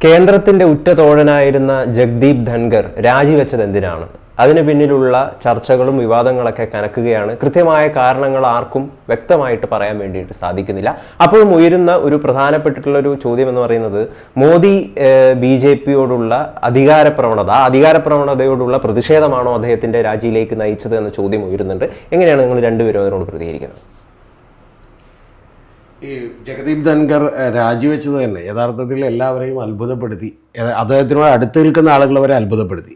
കേന്ദ്രത്തിന്റെ ഉറ്റ തോഴനായിരുന്ന ജഗ്ദീപ് ധൻഗർ രാജിവെച്ചത് എന്തിനാണ് അതിന് പിന്നിലുള്ള ചർച്ചകളും വിവാദങ്ങളൊക്കെ കനക്കുകയാണ്. കൃത്യമായ കാരണങ്ങൾ ആർക്കും വ്യക്തമായിട്ട് പറയാൻ വേണ്ടിയിട്ട് സാധിക്കുന്നില്ല. അപ്പോഴും ഉയരുന്ന ഒരു പ്രധാനപ്പെട്ടിട്ടുള്ള ഒരു ചോദ്യം എന്ന് പറയുന്നത് മോദി ബി ജെ പിയോടുള്ള അധികാര പ്രവണത ആ അധികാര പ്രവണതയോടുള്ള പ്രതിഷേധമാണോ അദ്ദേഹത്തിന്റെ രാജിയിലേക്ക് നയിച്ചത് എന്ന ചോദ്യം ഉയരുന്നുണ്ട്. എങ്ങനെയാണ് നിങ്ങൾ രണ്ടുപേരും അതിനോട് പ്രതികരിക്കുന്നത്? ഈ ജഗദീപ് ധൻഖർ രാജിവെച്ചത് തന്നെ. യഥാർത്ഥത്തിൽ എല്ലാവരെയും അത്ഭുതപ്പെടുത്തി. അദ്ദേഹത്തിനോട് അടുത്ത് നിൽക്കുന്ന ആളുകൾ വരെ അത്ഭുതപ്പെടുത്തി.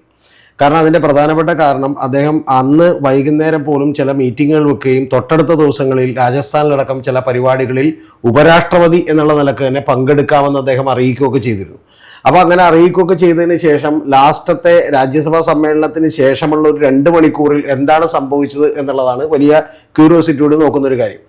കാരണം അതിന്റെ പ്രധാനപ്പെട്ട കാരണം അദ്ദേഹം അന്ന് വൈകുന്നേരം പോലും ചില മീറ്റിങ്ങുകൾ വെക്കുകയും തൊട്ടടുത്ത ദിവസങ്ങളിൽ രാജസ്ഥാനിലടക്കം ചില പരിപാടികളിൽ ഉപരാഷ്ട്രപതി എന്നുള്ള നിലയ്ക്ക് തന്നെ പങ്കെടുക്കാമെന്ന് അദ്ദേഹം അറിയിക്കുകയൊക്കെ ചെയ്തിരുന്നു. അപ്പോൾ അങ്ങനെ അറിയിക്കുകയൊക്കെ ചെയ്തതിന് ശേഷം ലാസ്റ്റത്തെ രാജ്യസഭാ സമ്മേളനത്തിന് ശേഷമുള്ള ഒരു രണ്ട് മണിക്കൂറിൽ എന്താണ് സംഭവിച്ചത് എന്നുള്ളതാണ് വലിയ ക്യൂരിയോസിറ്റിയോട് നോക്കുന്ന ഒരു കാര്യം.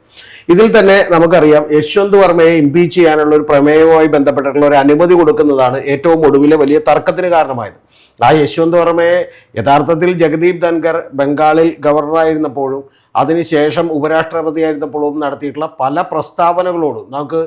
ഇതിൽ തന്നെ നമുക്കറിയാം യശ്വന്ത് വർമ്മയെ ഇംപീച്ച് ചെയ്യാനുള്ള ഒരു പ്രമേയവുമായി ബന്ധപ്പെട്ടിട്ടുള്ള ഒരു അനുമതി കൊടുക്കുന്നതാണ് ഏറ്റവും ഒടുവിലെ വലിയ തർക്കത്തിന് കാരണമായത്. ആ യശ്വന്ത് വർമ്മയെ യഥാർത്ഥത്തിൽ ജഗദീപ് ധൻഖർ ബംഗാളിൽ ഗവർണറായിരുന്നപ്പോഴും അതിനുശേഷം ഉപരാഷ്ട്രപതിയായിരുന്നപ്പോഴും നടത്തിയിട്ടുള്ള പല പ്രസ്താവനകളോടും നമുക്ക്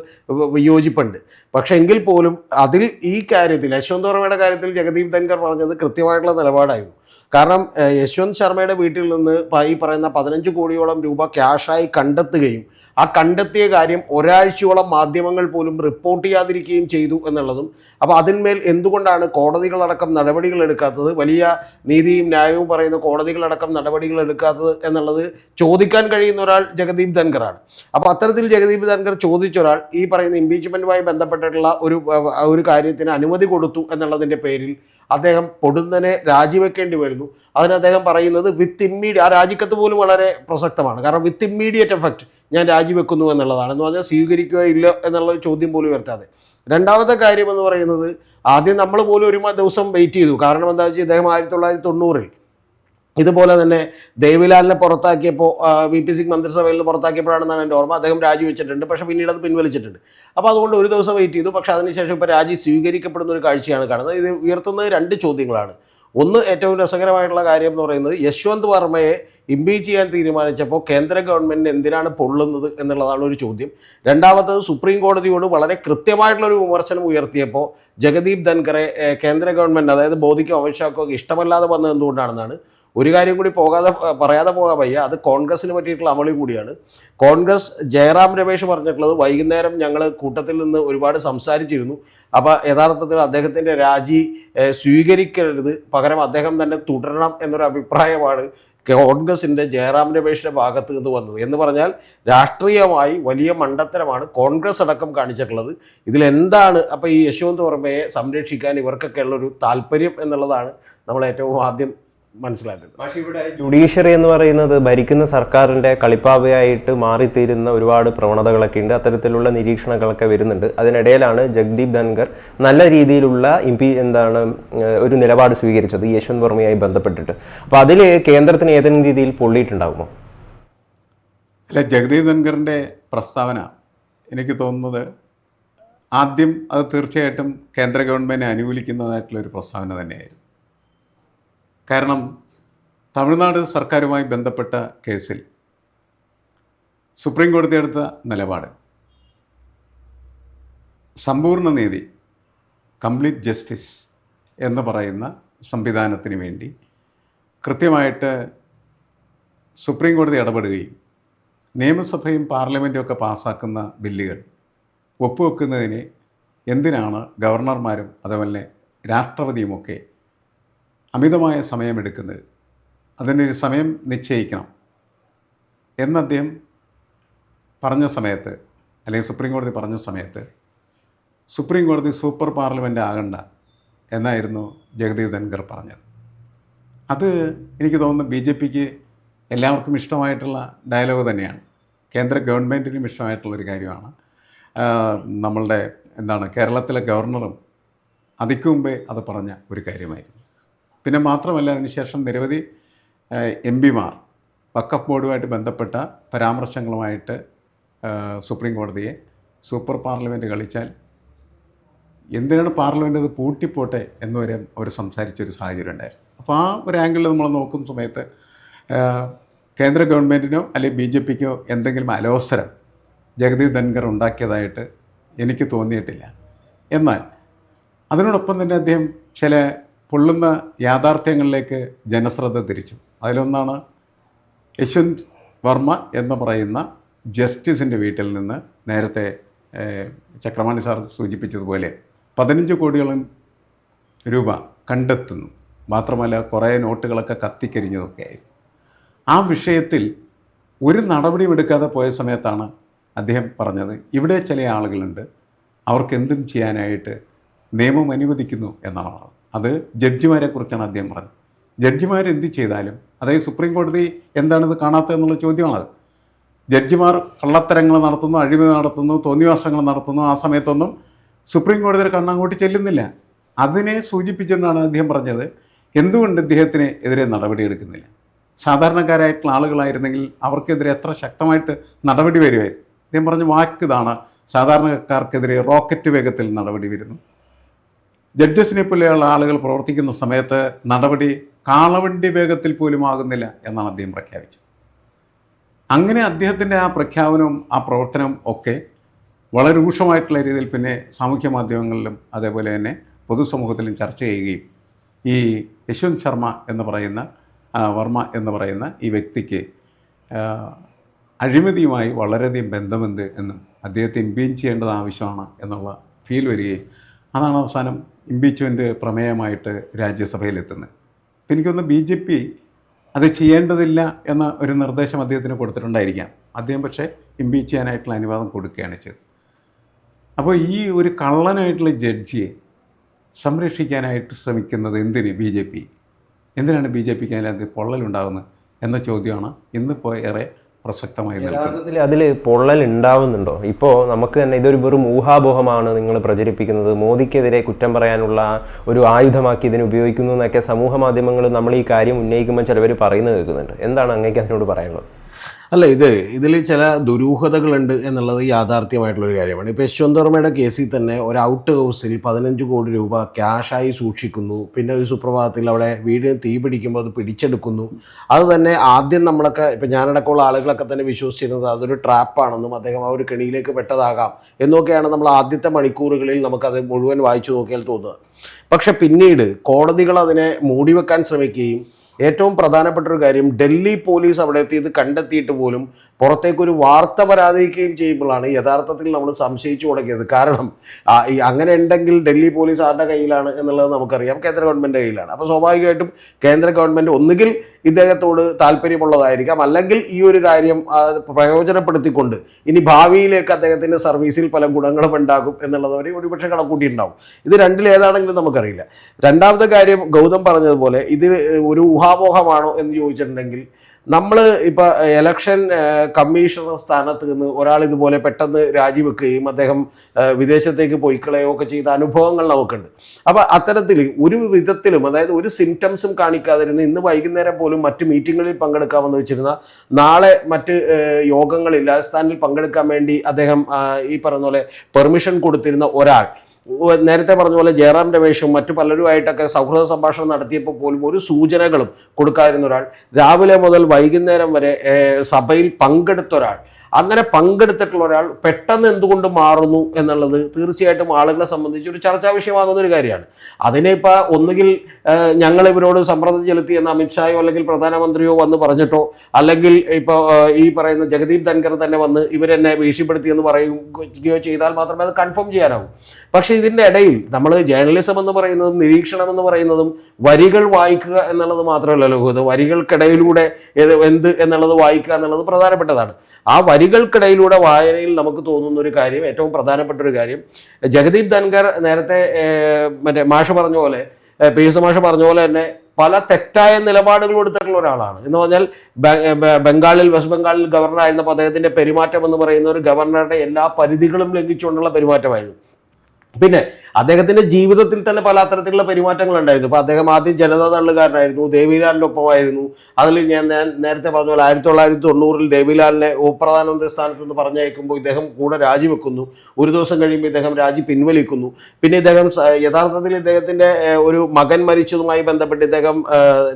വിയോജിപ്പുണ്ട് പക്ഷേ എങ്കിൽ പോലും അതിൽ ഈ കാര്യത്തിൽ യശ്വന്ത് വർമ്മയുടെ കാര്യത്തിൽ ജഗദീപ് ധൻഖർ പറഞ്ഞത് കൃത്യമായിട്ടുള്ള നിലപാടായിരുന്നു. കാരണം യശ്വന്ത് ശർമ്മയുടെ വീട്ടിൽ നിന്ന് ഈ പറയുന്ന പതിനഞ്ച് കോടിയോളം രൂപ ക്യാഷായി കണ്ടെത്തുകയും ആ കണ്ടെത്തിയ കാര്യം ഒരാഴ്ചയോളം മാധ്യമങ്ങൾ പോലും റിപ്പോർട്ട് ചെയ്യാതിരിക്കുകയും ചെയ്തു എന്നുള്ളതും അപ്പോൾ അതിന്മേൽ എന്തുകൊണ്ടാണ് കോടതികളടക്കം നടപടികൾ എടുക്കാത്തത്? വലിയ നീതിയും ന്യായവും പറയുന്ന കോടതികളടക്കം നടപടികൾ എടുക്കാത്തത് എന്നുള്ളത് ചോദിക്കാൻ കഴിയുന്ന ഒരാൾ ജഗദീപ് ധൻഖറാണ്. അപ്പോൾ അത്തരത്തിൽ ജഗദീപ് ധൻഖർ ചോദിച്ച ഒരാൾ ഈ പറയുന്ന ഇംപീച്ച്മെന്റുമായി ബന്ധപ്പെട്ടിട്ടുള്ള ഒരു ഒരു കാര്യത്തിന് അനുമതി കൊടുത്തു എന്നുള്ളതിന്റെ പേരിൽ അദ്ദേഹം പൊടുന്നനെ രാജിവെക്കേണ്ടി വരുന്നു. അതിന് അദ്ദേഹം പറയുന്നത് വിത്ത് ഇമ്മീഡിയ ആ രാജിക്കത്ത് പോലും വളരെ പ്രസക്തമാണ്. കാരണം വിത്ത് ഇമ്മീഡിയറ്റ് എഫക്റ്റ് ഞാൻ രാജിവെക്കുന്നു എന്നുള്ളതാണ്. എന്ന് പറഞ്ഞാൽ സ്വീകരിക്കുകയോ ഇല്ല എന്നുള്ള ചോദ്യം പോലും ഉയർത്താതെ. രണ്ടാമത്തെ കാര്യം എന്ന് പറയുന്നത് ആദ്യം നമ്മൾ പോലും ഒരു ദിവസം വെയിറ്റ് ചെയ്തു. കാരണം എന്താ വെച്ചാൽ ഇദ്ദേഹം ആയിരത്തി തൊള്ളായിരത്തി തൊണ്ണൂറിൽ ഇതുപോലെ തന്നെ ദേവിലാലിനെ പുറത്താക്കിയപ്പോൾ വി പി സിംഗ് മന്ത്രിസഭയിൽ നിന്ന് പുറത്താക്കിയപ്പോഴാണെന്നാണ് എന്റെ ഓർമ്മ. അദ്ദേഹം രാജിവെച്ചിട്ടുണ്ട് പക്ഷേ പിന്നീട് അത് പിൻവലിച്ചിട്ടുണ്ട്. അപ്പോൾ അതുകൊണ്ട് ഒരു ദിവസം വെയിറ്റ് ചെയ്തു. പക്ഷേ അതിനുശേഷം ഇപ്പോൾ രാജി സ്വീകരിക്കപ്പെടുന്ന ഒരു കാഴ്ചയാണ് കാണുന്നത്. ഇത് ഉയർത്തുന്നത് രണ്ട് ചോദ്യങ്ങളാണ്. ഒന്ന് ഏറ്റവും രസകരമായിട്ടുള്ള കാര്യം എന്ന് പറയുന്നത് യശ്വന്ത് വർമ്മയെ ഇംപീച്ച് ചെയ്യാൻ തീരുമാനിച്ചപ്പോൾ കേന്ദ്ര ഗവൺമെന്റ് എന്തിനാണ് പൊള്ളുന്നത് എന്നുള്ളതാണ് ഒരു ചോദ്യം. രണ്ടാമത്തത് സുപ്രീം കോടതിയോട് വളരെ കൃത്യമായിട്ടുള്ളൊരു വിമർശനം ഉയർത്തിയപ്പോൾ ജഗദീപ് ധൻഖറെ കേന്ദ്ര ഗവൺമെന്റ് അതായത് ബോധിക്കും അമിത്ഷാക്കോ ഇഷ്ടമല്ലാതെ വന്നത് എന്തുകൊണ്ടാണെന്നാണ്. ഒരു കാര്യം കൂടി പോകാതെ പറയാതെ പോകാൻ വയ്യ. അത് കോൺഗ്രസിന് പറ്റിയിട്ടുള്ള അമളി കൂടിയാണ്. കോൺഗ്രസ് ജയറാം രമേശ് പറഞ്ഞിട്ടുള്ളത് വൈകുന്നേരം ഞങ്ങൾ കൂട്ടത്തിൽ നിന്ന് ഒരുപാട് സംസാരിച്ചിരുന്നു. അപ്പോൾ യഥാർത്ഥത്തിൽ അദ്ദേഹത്തിന്റെ രാജി സ്വീകരിക്കരുത്. പകരം അദ്ദേഹം തന്നെ തുടരണം എന്നൊരു അഭിപ്രായമാണ് കോൺഗ്രസിന്റെ ജയറാം രമേശിന്റെ ഭാഗത്ത് നിന്ന് വന്നത്. എന്ന് പറഞ്ഞാൽ രാഷ്ട്രീയമായി വലിയ മണ്ടത്തരമാണ് കോൺഗ്രസ് അടക്കം കാണിച്ചിട്ടുള്ളത്. ഇതിലെന്താണ് അപ്പോൾ ഈ യശവന്ത് വർമ്മയെ സംരക്ഷിക്കാൻ ഇവർക്കൊക്കെ ഉള്ളൊരു താല്പര്യം എന്നുള്ളതാണ് നമ്മൾ ഏറ്റവും ആദ്യം മനസ്സിലാക്കേണ്ടത് പക്ഷേ ഇവിടെ ജുഡീഷ്യറി എന്ന് പറയുന്നത് ഭരിക്കുന്ന സർക്കാരിന്റെ കളിപ്പാവയായിട്ട് മാറിത്തീരുന്ന ഒരുപാട് പ്രവണതകളൊക്കെ ഉണ്ട്. അത്തരത്തിലുള്ള നിരീക്ഷണങ്ങളൊക്കെ വരുന്നുണ്ട്. അതിനിടയിലാണ് ജഗ്ദീപ് ധൻഖർ നല്ല രീതിയിലുള്ള ഇംപി എന്താണ് ഒരു നിലപാട് സ്വീകരിച്ചത് യശ്വന്ത് വർമ്മയായി ബന്ധപ്പെട്ടിട്ട്. അപ്പോൾ അതിൽ കേന്ദ്രത്തിന് ഏതെങ്കിലും രീതിയിൽ പൊള്ളിയിട്ടുണ്ടാകുമോ അല്ല ജഗ്ദീപ് ധൻഖറിന്റെ പ്രസ്താവന എനിക്ക് തോന്നുന്നത് ആദ്യം അത് തീർച്ചയായിട്ടും കേന്ദ്ര ഗവൺമെന്റ് അനുകൂലിക്കുന്നതായിട്ടുള്ളൊരു പ്രസ്താവന തന്നെയായിരുന്നു. കാരണം തമിഴ്നാട് സർക്കാരുമായി ബന്ധപ്പെട്ട കേസിൽ സുപ്രീം കോടതി എടുത്ത നിലപാട്. സമ്പൂർണ നീതി കംപ്ലീറ്റ് ജസ്റ്റിസ് എന്ന് പറയുന്ന സംവിധാനത്തിന് വേണ്ടി കൃത്യമായിട്ട് സുപ്രീം കോടതി ഇടപെടുകയും നിയമസഭയും പാർലമെന്റും ഒക്കെ പാസ്സാക്കുന്ന ബില്ലുകൾ ഒപ്പുവെക്കുന്നതിന് എന്തിനാണ് ഗവർണർമാരും അതുപോലെ രാഷ്ട്രപതിയുമൊക്കെ അമിതമായ സമയമെടുക്കുന്നത്. അതിനൊരു സമയം നിശ്ചയിക്കണം. എന്ന് അദ്ദേഹം പറഞ്ഞ സമയത്ത് അല്ലെങ്കിൽ സുപ്രീം കോടതി പറഞ്ഞ സമയത്ത് സുപ്രീം കോടതി സൂപ്പർ പാർലമെന്റ് ആകണ്ട എന്നായിരുന്നു ജഗദീപ് ധൻഖർ പറഞ്ഞത്. അത് എനിക്ക് തോന്നുന്നു ബി ജെ പിക്ക് എല്ലാവർക്കും ഇഷ്ടമായിട്ടുള്ള ഡയലോഗ് തന്നെയാണ്. കേന്ദ്ര ഗവൺമെന്റിനും ഇഷ്ടമായിട്ടുള്ളൊരു കാര്യമാണ്. നമ്മളുടെ എന്താണ് കേരളത്തിലെ ഗവർണറും അതിക്കുമുമ്പേ അത് പറഞ്ഞ ഒരു കാര്യമായിരുന്നു. പിന്നെ മാത്രമല്ല അതിനുശേഷം നിരവധി എം പിമാർ വക്കഫ് ബോർഡുമായിട്ട് ബന്ധപ്പെട്ട പരാമർശങ്ങളുമായിട്ട് സുപ്രീം കോടതിയെ സൂപ്പർ പാർലമെന്റ് കളിച്ചാൽ എന്തിനാണ് പാർലമെന്റ് അത് പൂട്ടിപ്പോട്ടെ എന്ന് വരെ അവർ സംസാരിച്ചൊരു സാഹചര്യം ഉണ്ടായിരുന്നു. അപ്പോൾ ആ ഒരു ആംഗിളിൽ നമ്മൾ നോക്കുന്ന സമയത്ത് കേന്ദ്ര ഗവൺമെന്റിനോ അല്ലെങ്കിൽ ബി ജെ പിക്കോ എന്തെങ്കിലും അലോസരം ജഗദീപ് ധൻഖർ ഉണ്ടാക്കിയതായിട്ട് എനിക്ക് തോന്നിയിട്ടില്ല. എന്നാൽ അതിനോടൊപ്പം തന്നെ അദ്ദേഹം ചില പൊള്ളുന്ന യാഥാർത്ഥ്യങ്ങളിലേക്ക് ജനശ്രദ്ധ തിരിച്ചു. അതിലൊന്നാണ് യശ്വന്ത് വർമ്മ എന്ന് പറയുന്ന ജസ്റ്റിസിന്റെ വീട്ടിൽ നിന്ന് നേരത്തെ ചക്രമാണി സാർ സൂചിപ്പിച്ചതുപോലെ പതിനഞ്ച് കോടിയോളം രൂപ കണ്ടെത്തുന്നു. മാത്രമല്ല കുറേ നോട്ടുകളൊക്കെ കത്തിക്കരിഞ്ഞതൊക്കെ ആയിരുന്നു. ആ വിഷയത്തിൽ ഒരു നടപടിയും എടുക്കാതെ പോയ സമയത്താണ് അദ്ദേഹം പറഞ്ഞത് ഇവിടെ ചില ആളുകളുണ്ട് അവർക്ക് എന്തും ചെയ്യാനായിട്ട് നിയമം അനുവദിക്കുന്നു എന്നാണ് പറഞ്ഞത് അത് ജഡ്ജിമാരെ കുറിച്ചാണ് അദ്ദേഹം പറഞ്ഞത്. ജഡ്ജിമാർ എന്ത് ചെയ്താലും അതായത് സുപ്രീം കോടതി എന്താണിത് കാണാത്തത് എന്നുള്ള ചോദ്യമാണത്. ജഡ്ജിമാർ കള്ളത്തരങ്ങൾ നടത്തുന്നു അഴിമതി നടത്തുന്നു തോന്നിവാസങ്ങൾ നടത്തുന്നു ആ സമയത്തൊന്നും സുപ്രീം കോടതിയുടെ കണ്ണങ്ങോട്ട് ചെല്ലുന്നില്ല. അതിനെ സൂചിപ്പിച്ചുകൊണ്ടാണ് അദ്ദേഹം പറഞ്ഞത്. എന്തുകൊണ്ട് ഇദ്ദേഹത്തിന് എതിരെ നടപടിയെടുക്കുന്നില്ല? സാധാരണക്കാരായിട്ടുള്ള ആളുകളായിരുന്നെങ്കിൽ അവർക്കെതിരെ എത്ര ശക്തമായിട്ട് നടപടി വരുമായിരുന്നു. അദ്ദേഹം പറഞ്ഞ വാക്ക് ഇതാണ്. സാധാരണക്കാർക്കെതിരെ റോക്കറ്റ് വേഗത്തിൽ നടപടി വരുന്നു. ജഡ്ജസിനെ പോലെയുള്ള ആളുകൾ പ്രവർത്തിക്കുന്ന സമയത്ത് നടപടി കാളവണ്ടി വേഗത്തിൽ പോലും ആകുന്നില്ല എന്നാണ് അദ്ദേഹം പ്രഖ്യാപിച്ചത്. അങ്ങനെ അദ്ദേഹത്തിന്റെ ആ പ്രഖ്യാപനവും ആ പ്രവർത്തനവും ഒക്കെ വളരെ രൂക്ഷമായിട്ടുള്ള രീതിയിൽ പിന്നെ സാമൂഹ്യ മാധ്യമങ്ങളിലും അതേപോലെ തന്നെ പൊതുസമൂഹത്തിലും ചർച്ച ചെയ്യുകയും ഈ യശ്വന്ത് ശർമ്മ എന്ന് പറയുന്ന വർമ്മ എന്ന് പറയുന്ന ഈ വ്യക്തിക്ക് അഴിമതിയുമായി വളരെയധികം ബന്ധമുണ്ട് എന്നും അദ്ദേഹത്തെ ഇമ്പീൻ ചെയ്യേണ്ടത് ആവശ്യമാണ് എന്നുള്ള ഫീൽ വരികയും അതാണ് അവസാനം ഇമ്പീച്ച്മെന്റ് പ്രമേയമായിട്ട് രാജ്യസഭയിലെത്തുന്നത് അപ്പം എനിക്കൊന്ന് ബി ജെ പി അത് ചെയ്യേണ്ടതില്ല എന്ന ഒരു നിർദ്ദേശം അദ്ദേഹത്തിന് കൊടുത്തിട്ടുണ്ടായിരിക്കാം. അദ്ദേഹം പക്ഷേ ഇമ്പീച്ച് ചെയ്യാനായിട്ടുള്ള അനുവാദം കൊടുക്കുകയാണ് ചെയ്തത്. അപ്പോൾ ഈ ഒരു കള്ളനായിട്ടുള്ള ജഡ്ജിയെ സംരക്ഷിക്കാനായിട്ട് ശ്രമിക്കുന്നത് എന്തിന് ബി ജെ പി? എന്തിനാണ് ബി ജെ പിക്ക് അതിനകത്ത് പൊള്ളലുണ്ടാകുന്നത് എന്ന ചോദ്യമാണ് ഇന്നിപ്പോൾ ഏറെ പ്രസക്തമായി യഥാർത്ഥത്തിൽ അതിൽ പൊള്ളൽ ഉണ്ടാവുന്നുണ്ടോ? ഇപ്പോൾ നമുക്ക് തന്നെ ഇതൊരു വെറും ഊഹാപോഹമാണ് നിങ്ങൾ പ്രചരിപ്പിക്കുന്നത്. മോദിക്കെതിരെ കുറ്റം പറയാനുള്ള ഒരു ആയുധമാക്കി ഇതിനെ ഉപയോഗിക്കുന്നു എന്നൊക്കെ സമൂഹ മാധ്യമങ്ങൾ നമ്മൾ ഈ കാര്യം ഉന്നയിക്കുമ്പോൾ ചിലവർ പറയുന്നത് കേൾക്കുന്നുണ്ട്. എന്താണ് അങ്ങേക്ക് അതിനോട് പറയാനുള്ളത്? അല്ല ഇത് ഇതിൽ ചില ദുരൂഹതകളുണ്ട് എന്നുള്ളത് യാഥാർത്ഥ്യമായിട്ടുള്ളൊരു കാര്യമാണ്. ഇപ്പോൾ യശ്വന്ത് വർമ്മയുടെ കേസിൽ തന്നെ ഒരു ഔട്ട് ഹൗസിൽ പതിനഞ്ച് കോടി രൂപ ക്യാഷായി സൂക്ഷിക്കുന്നു. പിന്നെ ഒരു സുപ്രഭാതത്തിൽ അവിടെ വീടിന് തീ പിടിക്കുമ്പോൾ അത് പിടിച്ചെടുക്കുന്നു. അത് തന്നെ ആദ്യം നമ്മളൊക്കെ ഇപ്പം ഞാനടക്കമുള്ള ആളുകളൊക്കെ തന്നെ വിശ്വസിച്ചിരുന്നത് അതൊരു ട്രാപ്പാണെന്നും അദ്ദേഹം ആ ഒരു കെണിയിലേക്ക് പെട്ടതാകാം എന്നൊക്കെയാണ് നമ്മൾ ആദ്യത്തെ മണിക്കൂറുകളിൽ നമുക്കത് മുഴുവൻ വായിച്ചു നോക്കിയാൽ തോന്നുക. പക്ഷെ പിന്നീട് കോടതികൾ അതിനെ മൂടിവെക്കാൻ ശ്രമിക്കുകയും ഏറ്റവും പ്രധാനപ്പെട്ട ഒരു കാര്യം ഡൽഹി പോലീസ് അവിടെ എത്തി ഇത് കണ്ടെത്തിയിട്ട് പോലും പുറത്തേക്കൊരു വാർത്ത പരാതിക്കുകയും ചെയ്യുമ്പോഴാണ് യഥാർത്ഥത്തിൽ നമ്മൾ സംശയിച്ചു തുടങ്ങിയത്. കാരണം അങ്ങനെ ഉണ്ടെങ്കിൽ ഡൽഹി പോലീസ് ആരുടെ കയ്യിലാണ് എന്നുള്ളത് നമുക്കറിയാം. കേന്ദ്ര ഗവൺമെന്റ് കയ്യിലാണ്. അപ്പോൾ സ്വാഭാവികമായിട്ടും കേന്ദ്ര ഗവൺമെന്റ് ഒന്നുകിൽ ഇദ്ദേഹത്തോട് താല്പര്യമുള്ളതായിരിക്കാം. അല്ലെങ്കിൽ ഈ ഒരു കാര്യം പ്രയോജനപ്പെടുത്തിക്കൊണ്ട് ഇനി ഭാവിയിലേക്ക് അദ്ദേഹത്തിന്റെ സർവീസിൽ പല ഗുണങ്ങളും ഉണ്ടാകും എന്നുള്ളത് വരെ ഒരുപക്ഷെ കണക്കൂട്ടിയിട്ടുണ്ടാവും. ഇത് രണ്ടിലേതാണെങ്കിലും നമുക്കറിയില്ല. രണ്ടാമത്തെ കാര്യം ഗൗതം പറഞ്ഞതുപോലെ ഇത് ഒരു ഊഹാപോഹമാണോ എന്ന് ചോദിച്ചിട്ടുണ്ടെങ്കിൽ നമ്മൾ ഇപ്പോൾ എലക്ഷൻ കമ്മീഷണർ സ്ഥാനത്ത് നിന്ന് ഒരാൾ ഇതുപോലെ പെട്ടെന്ന് രാജിവെക്കുകയും അദ്ദേഹം വിദേശത്തേക്ക് പോയിക്കളയോ ഒക്കെ ചെയ്ത അനുഭവങ്ങൾ നമുക്കുണ്ട്. അപ്പോൾ അത്തരത്തിൽ ഒരു വിധത്തിലും അതായത് ഒരു സിംറ്റംസും കാണിക്കാതിരുന്ന് ഇന്ന് വൈകുന്നേരം പോലും മറ്റ് മീറ്റിങ്ങുകളിൽ പങ്കെടുക്കാമെന്ന് വെച്ചിരുന്ന നാളെ മറ്റ് യോഗങ്ങളിൽ രാജസ്ഥാനിൽ പങ്കെടുക്കാൻ വേണ്ടി അദ്ദേഹം ഈ പറഞ്ഞ പോലെ പെർമിഷൻ കൊടുത്തിരുന്ന ഒരാൾ നേരത്തെ പറഞ്ഞ പോലെ ജയറാം രമേശും മറ്റു പലരുമായിട്ടൊക്കെ സൗഹൃദ സംഭാഷണം നടത്തിയപ്പോൾ പോലും ഒരു സൂചനകളും കൊടുക്കാതിരുന്ന ഒരാൾ. രാവിലെ മുതൽ വൈകുന്നേരം വരെ സഭയിൽ പങ്കെടുത്ത ഒരാൾ. അങ്ങനെ പങ്കെടുത്തിട്ടുള്ള ഒരാൾ പെട്ടെന്ന് എന്തുകൊണ്ട് മാറുന്നു എന്നുള്ളത് തീർച്ചയായിട്ടും ആളുകളെ സംബന്ധിച്ച് ഒരു ചർച്ചാ വിഷയമാകുന്ന ഒരു കാര്യമാണ്. അതിനെ ഇപ്പോൾ ഒന്നുകിൽ ഞങ്ങൾ ഇവരോട് സമ്മർദ്ദം ചെലുത്തി എന്ന അമിത്ഷായോ അല്ലെങ്കിൽ പ്രധാനമന്ത്രിയോ വന്ന് പറഞ്ഞിട്ടോ അല്ലെങ്കിൽ ഇപ്പോൾ ഈ പറയുന്ന ജഗദീപ് ധൻകർ തന്നെ വന്ന് ഇവരെന്നെ ഭീഷണിപ്പെടുത്തി എന്ന് പറയുകയോ ചെയ്താൽ മാത്രമേ അത് കൺഫേം ചെയ്യാനാവൂ. പക്ഷേ ഇതിന്റെ ഇടയിൽ നമ്മൾ ജേർണലിസം എന്ന് പറയുന്നതും നിരീക്ഷണം എന്ന് പറയുന്നതും വരികൾ വായിക്കുക എന്നുള്ളത് മാത്രമല്ലല്ലോ. ഇത് വരികൾക്കിടയിലൂടെ എന്ത് എന്നുള്ളത് വായിക്കുക എന്നുള്ളത് പ്രധാനപ്പെട്ടതാണ്. ആ വരികൾക്കിടയിലൂടെ വായനയിൽ നമുക്ക് തോന്നുന്ന ഒരു കാര്യം ഏറ്റവും പ്രധാനപ്പെട്ട ഒരു കാര്യം ജഗദീപ് ധൻഖർ നേരത്തെ മറ്റേ മാഷ് പറഞ്ഞ പോലെ പീഴ്സ മാഷ പറഞ്ഞ പോലെ തന്നെ പല തെറ്റായ നിലപാടുകൾ എടുത്തിട്ടുള്ള ഒരാളാണ്. എന്ന് പറഞ്ഞാൽ ബംഗാളിൽ വെസ്റ്റ് ബംഗാളിൽ ഗവർണർ ആയിരുന്നപ്പോൾ അദ്ദേഹത്തിന്റെ പെരുമാറ്റം എന്ന് പറയുന്ന ഒരു ഗവർണറുടെ എല്ലാ പരിധികളും ലംഘിച്ചുകൊണ്ടുള്ള പെരുമാറ്റമായിരുന്നു. പിന്നെ അദ്ദേഹത്തിന്റെ ജീവിതത്തിൽ തന്നെ പല അത്തരത്തിലുള്ള പെരുമാറ്റങ്ങൾ ഉണ്ടായിരുന്നു. ഇപ്പൊ അദ്ദേഹം ആദ്യം ജനതാ തള്ളുകാരനായിരുന്നു ദേവിലാലിന്റെ ഒപ്പമായിരുന്നു. അതിൽ ഞാൻ ഞാൻ നേരത്തെ പറഞ്ഞ പോലെ ആയിരത്തി തൊള്ളായിരത്തി തൊണ്ണൂറിൽ ദേവിലാലിനെ ഉപപ്രധാനമന്ത്രി സ്ഥാനത്ത് നിന്ന് പറഞ്ഞയക്കുമ്പോൾ ഇദ്ദേഹം കൂടെ രാജിവെക്കുന്നു. ഒരു ദിവസം കഴിയുമ്പോൾ ഇദ്ദേഹം രാജി പിൻവലിക്കുന്നു. പിന്നെ ഇദ്ദേഹം യഥാർത്ഥത്തിൽ ഇദ്ദേഹത്തിന്റെ ഒരു മകൻ മരിച്ചതുമായി ബന്ധപ്പെട്ട് ഇദ്ദേഹം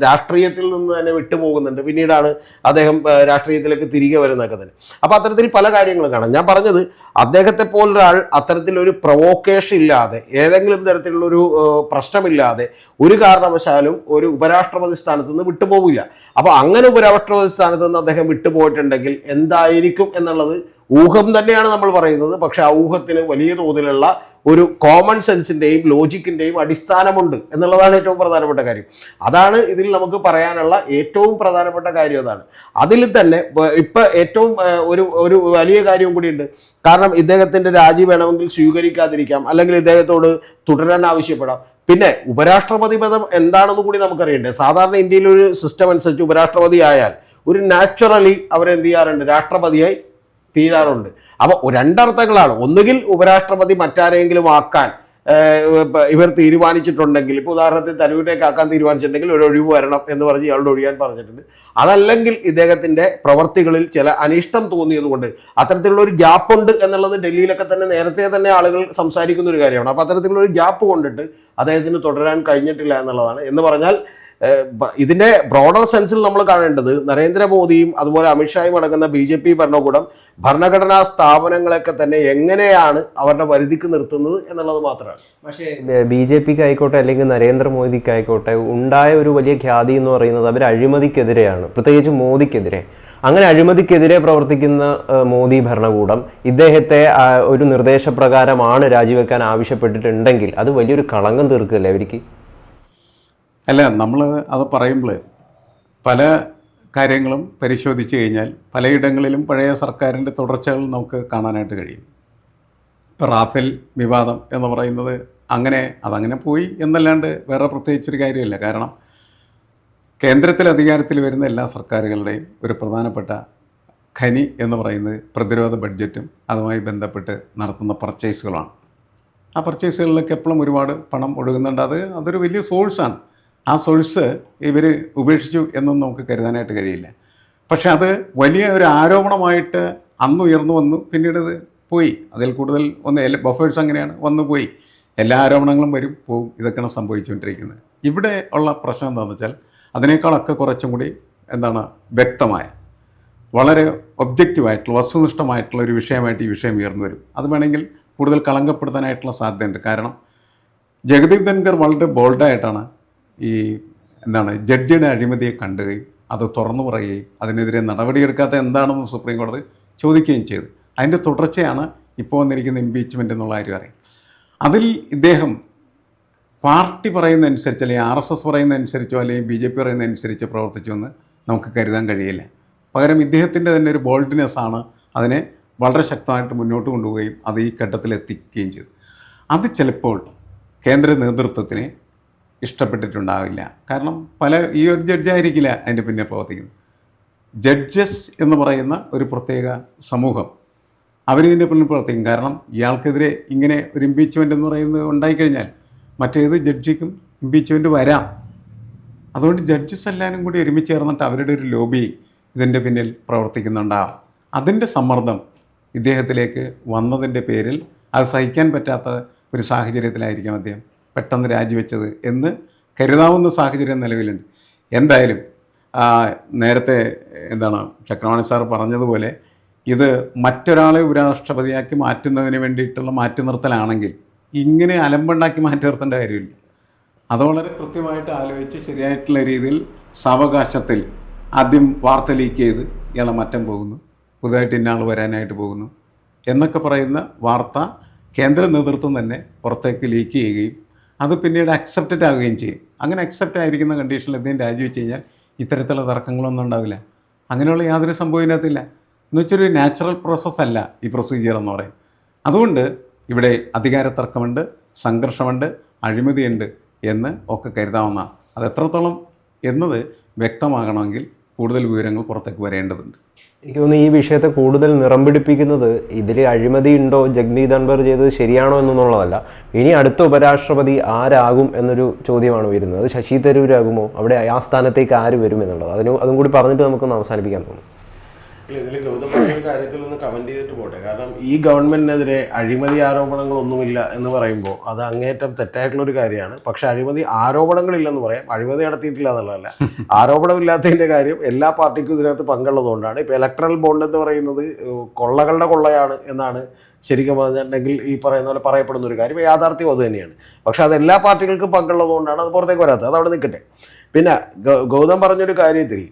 രാഷ്ട്രീയത്തിൽ നിന്ന് തന്നെ വിട്ടുപോകുന്നുണ്ട്. പിന്നീടാണ് അദ്ദേഹം രാഷ്ട്രീയത്തിലേക്ക് തിരികെ വരുന്നതൊക്കെ തന്നെ. അപ്പോൾ അത്തരത്തിൽ പല കാര്യങ്ങളും കാണാം. ഞാൻ പറഞ്ഞത് അദ്ദേഹത്തെ പോലൊരാൾ അത്തരത്തിലൊരു പ്രൊവോക്കേഷൻ ഇല്ലാതെ ഏതെങ്കിലും തരത്തിലുള്ള ഒരു പ്രശ്നമില്ലാതെ ഒരു കാരണവശാലും ഒരു ഉപരാഷ്ട്രപതി സ്ഥാനത്ത് നിന്ന് വിട്ടുപോകില്ല അപ്പോൾ അങ്ങനെ ഉപരാഷ്ട്രപതി സ്ഥാനത്ത് നിന്ന് അദ്ദേഹം വിട്ടുപോയിട്ടുണ്ടെങ്കിൽ എന്തായിരിക്കും എന്നുള്ളത് ഊഹം തന്നെയാണ് നമ്മൾ പറയുന്നത്. പക്ഷെ ആ ഊഹത്തിന് വലിയ തോതിലുള്ള ഒരു കോമൺ സെൻസിന്റെയും ലോജിക്കിന്റെയും അടിസ്ഥാനമുണ്ട് എന്നുള്ളതാണ് ഏറ്റവും പ്രധാനപ്പെട്ട കാര്യം. അതാണ് ഇതിൽ നമുക്ക് പറയാനുള്ള ഏറ്റവും പ്രധാനപ്പെട്ട കാര്യം അതാണ്. അതിൽ തന്നെ ഇപ്പം ഏറ്റവും ഒരു ഒരു വലിയ കാര്യം കൂടിയുണ്ട്. കാരണം ഇദ്ദേഹത്തിന്റെ രാജി വേണമെങ്കിൽ സ്വീകരിക്കാതിരിക്കാം. അല്ലെങ്കിൽ ഇദ്ദേഹത്തോട് തുടരാൻ ആവശ്യപ്പെടാം. പിന്നെ ഉപരാഷ്ട്രപതി പദം എന്താണെന്ന് കൂടി നമുക്കറിയണ്ടേ. സാധാരണ ഇന്ത്യയിലൊരു സിസ്റ്റം അനുസരിച്ച് ഉപരാഷ്ട്രപതി ആയാൽ ഒരു നാച്ചുറലി അവരെന്ത് ചെയ്യാറുണ്ട്? രാഷ്ട്രപതിയായി തീരാറുണ്ട് അപ്പോൾ രണ്ടർത്ഥങ്ങളാണ്. ഒന്നുകിൽ ഉപരാഷ്ട്രപതി മറ്റാരെങ്കിലും ആക്കാൻ ഇവർ തീരുമാനിച്ചിട്ടുണ്ടെങ്കിൽ ഇപ്പോൾ ഉദാഹരണത്തിന് തരൂരിനേക്ക് ആക്കാൻ തീരുമാനിച്ചിട്ടുണ്ടെങ്കിൽ ഒരു ഒഴിവ് വരണം എന്ന് പറഞ്ഞ് ഇയാളോട് ഒഴിയാൻ പറഞ്ഞിട്ടുണ്ട്. അതല്ലെങ്കിൽ ഇദ്ദേഹത്തിന്റെ പ്രവർത്തികളിൽ ചില അനിഷ്ടം തോന്നിയതുകൊണ്ട് അത്തരത്തിലുള്ള ഒരു ഗ്യാപ്പ് ഉണ്ട് എന്നുള്ളത് ഡൽഹിയിലൊക്കെ തന്നെ നേരത്തെ തന്നെ ആളുകൾ സംസാരിക്കുന്ന ഒരു കാര്യമാണ്. അപ്പോൾ അത്തരത്തിലുള്ള ഒരു ഗ്യാപ്പ് കൊണ്ടിട്ട് അദ്ദേഹത്തിന് തുടരാൻ കഴിഞ്ഞിട്ടില്ല എന്നുള്ളതാണ്. എന്ന് പറഞ്ഞാൽ ഇതിന്റെ ബ്രോഡർ സെൻസിൽ നമ്മൾ കാണേണ്ടത് നരേന്ദ്രമോദിയും അതുപോലെ അമിത്ഷായും അടങ്ങുന്ന ബി ജെ പി ഭരണകൂടം ഭരണഘടനാ സ്ഥാപനങ്ങളൊക്കെ തന്നെ എങ്ങനെയാണ് അവരുടെ പരിധിക്ക് നിർത്തുന്നത് എന്നുള്ളത് മാത്രമാണ്. പക്ഷേ ബി ജെ പിക്ക് ആയിക്കോട്ടെ അല്ലെങ്കിൽ നരേന്ദ്രമോദിക്ക് ആയിക്കോട്ടെ ഉണ്ടായ ഒരു വലിയ ഖ്യാതി എന്ന് പറയുന്നത് അവർ അഴിമതിക്കെതിരെയാണ് പ്രത്യേകിച്ച് മോദിക്കെതിരെ. അങ്ങനെ അഴിമതിക്കെതിരെ പ്രവർത്തിക്കുന്ന മോദി ഭരണകൂടം ഇദ്ദേഹത്തെ ഒരു നിർദ്ദേശപ്രകാരമാണ് രാജിവെക്കാൻ ആവശ്യപ്പെട്ടിട്ടുണ്ടെങ്കിൽ അത് വലിയൊരു കളങ്കം തീർക്കുകയല്ലേ അവർക്ക്? അല്ല നമ്മൾ അത് പറയുമ്പോൾ പല കാര്യങ്ങളും പരിശോധിച്ച് കഴിഞ്ഞാൽ പലയിടങ്ങളിലും പഴയ സർക്കാരിന്റെ തുടർച്ചകൾ നമുക്ക് കാണാനായിട്ട് കഴിയും. ഇപ്പോൾ റാഫേൽ വിവാദം എന്ന് പറയുന്നത് അങ്ങനെ അതങ്ങനെ പോയി എന്നല്ലാണ്ട് വേറെ പ്രത്യേകിച്ചൊരു കാര്യമില്ല. കാരണം കേന്ദ്രത്തിൽ അധികാരത്തിൽ വരുന്ന എല്ലാ സർക്കാരുകളുടെയും ഒരു പ്രധാനപ്പെട്ട ഖനി എന്ന് പറയുന്നത് പ്രതിരോധ ബഡ്ജറ്റും അതുമായി ബന്ധപ്പെട്ട് നടത്തുന്ന പർച്ചേസുകളാണ്. ആ പർച്ചേസുകളിലൊക്കെ എപ്പോഴും ഒരുപാട് പണം ഒഴുകുന്നുണ്ട്. അത് അതൊരു വലിയ സോഴ്സാണ്. ആ സോഴ്സ് ഇവർ ഉപേക്ഷിച്ചു എന്നൊന്നും നമുക്ക് കരുതാനായിട്ട് കഴിയില്ല. പക്ഷെ അത് വലിയ ഒരു ആരോപണമായിട്ട് അന്ന് ഉയർന്നു വന്നു പിന്നീട് അത് പോയി. അതിൽ കൂടുതൽ ഒന്ന് എല്ലാ ബഫേഴ്സ് അങ്ങനെയാണ് വന്നു പോയി. എല്ലാ ആരോപണങ്ങളും വരും പോവും. ഇതൊക്കെയാണ് സംഭവിച്ചുകൊണ്ടിരിക്കുന്നത്. ഇവിടെ ഉള്ള പ്രശ്നം എന്താണെന്ന് വെച്ചാൽ അതിനേക്കാളൊക്കെ കുറച്ചും കൂടി എന്താണ് വ്യക്തമായ വളരെ ഒബ്ജക്റ്റീവായിട്ടുള്ള വസ്തുനിഷ്ഠമായിട്ടുള്ള ഒരു വിഷയമായിട്ട് ഈ വിഷയം ഉയർന്നു വരും. അത് വേണമെങ്കിൽ കൂടുതൽ കളങ്കപ്പെടുത്താനായിട്ടുള്ള സാധ്യതയുണ്ട്. കാരണം ജഗദീപ് ധൻകർ വളരെ ബോൾഡായിട്ടാണ് ഈ എന്താണ് ജഡ്ജിയുടെ അഴിമതിയെ കണ്ടുകയും അത് തുറന്നു പറയുകയും അതിനെതിരെ നടപടിയെടുക്കാത്ത എന്താണെന്ന് സുപ്രീം കോടതി ചോദിക്കുകയും ചെയ്തു. അതിന്റെ തുടർച്ചയാണ് ഇപ്പോൾ വന്നിരിക്കുന്ന ഇംപീച്ച്മെന്റ് എന്നുള്ള കാര്യം അറിയാം. അതിൽ ഇദ്ദേഹം പാർട്ടി പറയുന്നതനുസരിച്ച് അല്ലെങ്കിൽ ആർ എസ് എസ് പറയുന്നതനുസരിച്ചോ അല്ലെങ്കിൽ ബി ജെ പി പറയുന്നതനുസരിച്ച് പ്രവർത്തിച്ചു എന്ന് നമുക്ക് കരുതാൻ കഴിയില്ല. പകരം ഇദ്ദേഹത്തിന്റെ തന്നെ ഒരു ബോൾഡ്നെസ് ആണ് അതിനെ വളരെ ശക്തമായിട്ട് മുന്നോട്ട് കൊണ്ടുപോവുകയും അത് ഈ ഘട്ടത്തിൽ എത്തിക്കുകയും ചെയ്തു. അത് ചിലപ്പോൾ കേന്ദ്ര നേതൃത്വത്തിന് ഇഷ്ടപ്പെട്ടിട്ടുണ്ടാവില്ല. കാരണം പല ഈ ഒരു ജഡ്ജായിരിക്കില്ല അതിന്റെ പിന്നിൽ പ്രവർത്തിക്കുന്നത്. ജഡ്ജസ് എന്ന് പറയുന്ന ഒരു പ്രത്യേക സമൂഹം അവരിതിന്റെ പിന്നിൽ പ്രവർത്തിക്കും. കാരണം ഇയാൾക്കെതിരെ ഇങ്ങനെ ഒരു ഇമ്പീച്ച്മെന്റ് എന്ന് പറയുന്നത് ഉണ്ടായിക്കഴിഞ്ഞാൽ മറ്റേത് ജഡ്ജിക്കും ഇമ്പീച്ച്മെന്റ് വരാം. അതുകൊണ്ട് ജഡ്ജസ് എല്ലാവരും കൂടി ഒരുമിച്ച് ചേർന്നിട്ട് അവരുടെ ഒരു ലോബി ഇതിന്റെ പിന്നിൽ പ്രവർത്തിക്കുന്നുണ്ടാവും. അതിന്റെ സമ്മർദ്ദം ഇദ്ദേഹത്തിലേക്ക് വന്നതിന്റെ പേരിൽ അത് സഹിക്കാൻ പറ്റാത്ത ഒരു സാഹചര്യത്തിലായിരിക്കാം അദ്ദേഹം. പെട്ടെന്ന് രാജിവെച്ചത് എന്ന് കരുതാവുന്ന സാഹചര്യം നിലവിലുണ്ട്. എന്തായാലും നേരത്തെ എന്താണ് ചക്രവാണി സാർ പറഞ്ഞതുപോലെ ഇത് മറ്റൊരാളെ ഉപരാഷ്ട്രപതിയാക്കി മാറ്റുന്നതിന് വേണ്ടിയിട്ടുള്ള മാറ്റി നിർത്തലാണെങ്കിൽ ഇങ്ങനെ അലമ്പുണ്ടാക്കി മാറ്റി നിർത്തേണ്ട കാര്യമില്ല. അത് വളരെ കൃത്യമായിട്ട് ആലോചിച്ച് ശരിയായിട്ടുള്ള രീതിയിൽ സാവകാശത്തിൽ ആദ്യം വാർത്ത ലീക്ക് ചെയ്ത് ഇയാളെ മാറ്റം പോകുന്നു. പുതുതായിട്ട് ഇന്നാൾ വരാനായിട്ട് പോകുന്നു. എന്നൊക്കെ പറയുന്ന വാർത്ത കേന്ദ്ര നേതൃത്വം തന്നെ പുറത്തേക്ക് ലീക്ക് ചെയ്യുകയും അത് പിന്നീട് അക്സെപ്റ്റഡ് ആവുകയും ചെയ്യും. അങ്ങനെ അക്സെപ്റ്റ് ആയിരിക്കുന്ന കണ്ടീഷനിൽ എന്തെങ്കിലും രാജിവെച്ച് കഴിഞ്ഞാൽ ഇത്തരത്തിലുള്ള തർക്കങ്ങളൊന്നും ഉണ്ടാവില്ല. അങ്ങനെയുള്ള യാതൊരു സംഭവം ഇതിനകത്തില്ല. എന്ന് വെച്ചൊരു നാച്ചുറൽ പ്രോസസ്സല്ല ഈ പ്രൊസീജിയർ എന്ന് പറയും. അതുകൊണ്ട് ഇവിടെ അധികാര തർക്കമുണ്ട് സംഘർഷമുണ്ട് അഴിമതിയുണ്ട് എന്ന് ഒക്കെ കരുതാവുന്നതാണ്. അത് എത്രത്തോളം എന്നത് വ്യക്തമാകണമെങ്കിൽ കൂടുതൽ വിവരങ്ങൾ പുറത്തേക്ക് വരേണ്ടതുണ്ട്. എനിക്ക് തോന്നുന്നു ഈ വിഷയത്തെ കൂടുതൽ നിറം പിടിപ്പിക്കുന്നത് ഇതിൽ അഴിമതി ഉണ്ടോ ജഗ്മീത് അൻബർ ചെയ്തത് ശരിയാണോ എന്നുള്ളതല്ല. ഇനി അടുത്ത ഉപരാഷ്ട്രപതി ആരാകും എന്നൊരു ചോദ്യമാണ് വരുന്നത് ശശി തരൂരാകുമോ? അവിടെ ആ സ്ഥാനത്തേക്ക് ആര് വരും എന്നുള്ളത്. അതിന് അതും കൂടി പറഞ്ഞിട്ട് നമുക്കൊന്ന് അവസാനിപ്പിക്കാൻ തോന്നുന്നു ഇതിൽ ഗൗതം പറഞ്ഞ കാര്യത്തിൽ ഒന്ന് കമന്റ് ചെയ്തിട്ട് പോട്ടെ. കാരണം ഈ ഗവൺമെന്റിനെതിരെ അഴിമതി ആരോപണങ്ങളൊന്നുമില്ല എന്ന് പറയുമ്പോൾ അത് അങ്ങേറ്റം തെറ്റായിട്ടുള്ള ഒരു കാര്യമാണ്. പക്ഷെ അഴിമതി ആരോപണങ്ങളില്ലെന്ന് പറയാം. അഴിമതി നടത്തിയിട്ടില്ല എന്നുള്ളതല്ല. ആരോപണമില്ലാത്തതിന്റെ കാര്യം എല്ലാ പാർട്ടിക്കും ഇതിനകത്ത് പങ്കുള്ളതുകൊണ്ടാണ്. ഇപ്പൊ ഇലക്ട്രൽ ബോണ്ട് എന്ന് പറയുന്നത് കൊള്ളകളുടെ കൊള്ളയാണ് എന്നാണ് ശരിക്കും പറഞ്ഞിട്ടുണ്ടെങ്കിൽ ഈ പറയുന്ന പോലെ പറയപ്പെടുന്ന ഒരു കാര്യം. യാഥാർത്ഥ്യം അത് തന്നെയാണ്. പക്ഷെ അത് എല്ലാ പാർട്ടികൾക്കും പങ്കുള്ളതുകൊണ്ടാണ് അത് പുറത്തേക്ക് വരാത്തത്. അത് അവിടെ നിൽക്കട്ടെ. പിന്നെ ഗൗതം പറഞ്ഞൊരു കാര്യത്തിൽ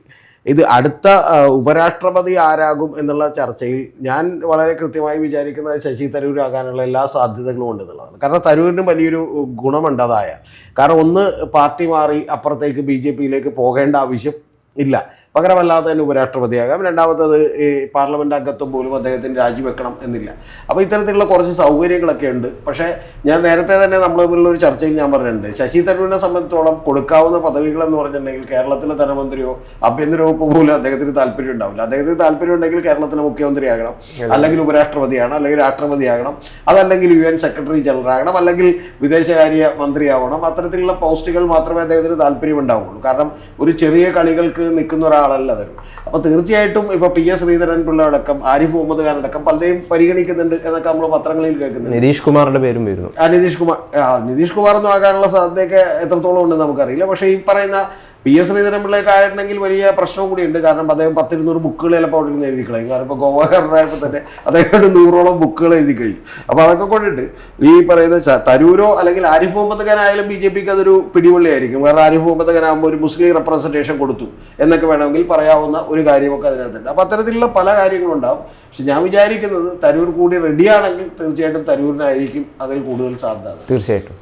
ഇത് അടുത്ത ഉപരാഷ്ട്രപതി ആരാകും എന്നുള്ള ചർച്ചയിൽ ഞാൻ വളരെ കൃത്യമായി വിചാരിക്കുന്നത് ശശി തരൂരാകാനുള്ള എല്ലാ സാധ്യതകളും ഉണ്ട് എന്നുള്ളതാണ് കാരണം തരൂരിന് വലിയൊരു ഗുണമുണ്ട് അതായ കാരണം ഒന്ന് പാർട്ടി മാറി അപ്പുറത്തേക്ക് ബി ജെ പിയിലേക്ക് പോകേണ്ട ആവശ്യം ഇല്ല. പകരമല്ലാതെ തന്നെ ഉപരാഷ്ട്രപതിയാകാം. രണ്ടാമത്തത് ഈ പാർലമെന്റ് അംഗത്വം പോലും അദ്ദേഹത്തിന് രാജിവെക്കണം എന്നില്ല. അപ്പോൾ ഇത്തരത്തിലുള്ള കുറച്ച് സൗകര്യങ്ങളൊക്കെ ഉണ്ട്. പക്ഷേ ഞാൻ നേരത്തെ തന്നെ നമ്മൾ തമ്മിലുള്ള ഒരു ചർച്ചയിൽ ഞാൻ പറഞ്ഞിട്ടുണ്ട്. ശശി തരൂരിനെ സംബന്ധിച്ചോളം കൊടുക്കാവുന്ന പദവികളെന്ന് പറഞ്ഞിട്ടുണ്ടെങ്കിൽ കേരളത്തിലെ ധനമന്ത്രിയോ ആഭ്യന്തര വകുപ്പ് പോലും അദ്ദേഹത്തിന് താല്പര്യം ഉണ്ടാവില്ല. അദ്ദേഹത്തിന് താല്പര്യം ഉണ്ടെങ്കിൽ കേരളത്തിലെ മുഖ്യമന്ത്രിയാകണം. അല്ലെങ്കിൽ ഉപരാഷ്ട്രപതിയാണ് അല്ലെങ്കിൽ രാഷ്ട്രപതിയാകണം. അതല്ലെങ്കിൽ യു എൻ സെക്രട്ടറി ജനറൽ ആകണം അല്ലെങ്കിൽ വിദേശകാര്യ മന്ത്രിയാവണം. അത്തരത്തിലുള്ള പോസ്റ്റുകൾ മാത്രമേ അദ്ദേഹത്തിന് താല്പര്യം ഉണ്ടാവുള്ളൂ കാരണം ഒരു ചെറിയ കളികൾക്ക് നിൽക്കുന്ന ഒരാളല്ല തരും അപ്പോൾ തീർച്ചയായിട്ടും ഇപ്പോൾ പി എസ് ശ്രീധരൻ പിള്ള അടക്കം ആരിഫ് മുഹമ്മദ് ഖാൻ അടക്കം പലരെയും പരിഗണിക്കുന്നുണ്ട് എന്നൊക്കെ നമ്മൾ പത്രങ്ങളിൽ കേൾക്കുന്നുണ്ട്. നിതീഷ് കുമാറിന്റെ പേരും വരുന്നു. ആ നിതീഷ് കുമാർ ആ നിതീഷ് കുമാർ ഒന്നും ആകാനുള്ള സാധ്യതയൊക്കെ എത്രത്തോളം ഉണ്ടെന്ന് നമുക്കറിയില്ല. പക്ഷേ ഈ പറയുന്ന പി എസ് ശ്രീധരൻപിള്ളയൊക്കെ ആയിരുന്നെങ്കിൽ വലിയ പ്രശ്നവും കൂടിയുണ്ട് കാരണം അദ്ദേഹം പത്തിരുന്നൂറ് ബുക്കുകൾ ചിലപ്പോൾ അവിടെ നിന്ന് എഴുതി കളയും. കാരണം ഇപ്പോൾ ഗോവാക്കാരനായപ്പോൾ തന്നെ അദ്ദേഹം നൂറോളം ബുക്കുകൾ എഴുതി കഴിഞ്ഞു അപ്പോൾ അതൊക്കെ കൊണ്ടിട്ട് ഈ പറയുന്ന തരൂരോ അല്ലെങ്കിൽ ആരിഫ് മുഹമ്മദ് ഖാൻ ആയാലും ബി ജെ പിക്ക് അതൊരു പിടിവള്ളിയായിരിക്കും. കാരണം ആരിഫ് മുഹമ്മദ് ഖാൻ ആകുമ്പോൾ ഒരു മുസ്ലിം റെപ്രസെന്റേഷൻ കൊടുത്തു എന്നൊക്കെ വേണമെങ്കിൽ പറയാവുന്ന ഒരു കാര്യമൊക്കെ അതിനകത്തുണ്ട്. അപ്പോൾ അത്തരത്തിലുള്ള പല കാര്യങ്ങളും ഉണ്ടാവും പക്ഷെ ഞാൻ വിചാരിക്കുന്നത് തരൂർ കൂടി റെഡിയാണെങ്കിൽ തീർച്ചയായിട്ടും തരൂരിനായിരിക്കും അതിൽ കൂടുതൽ സാധ്യത. തീർച്ചയായിട്ടും.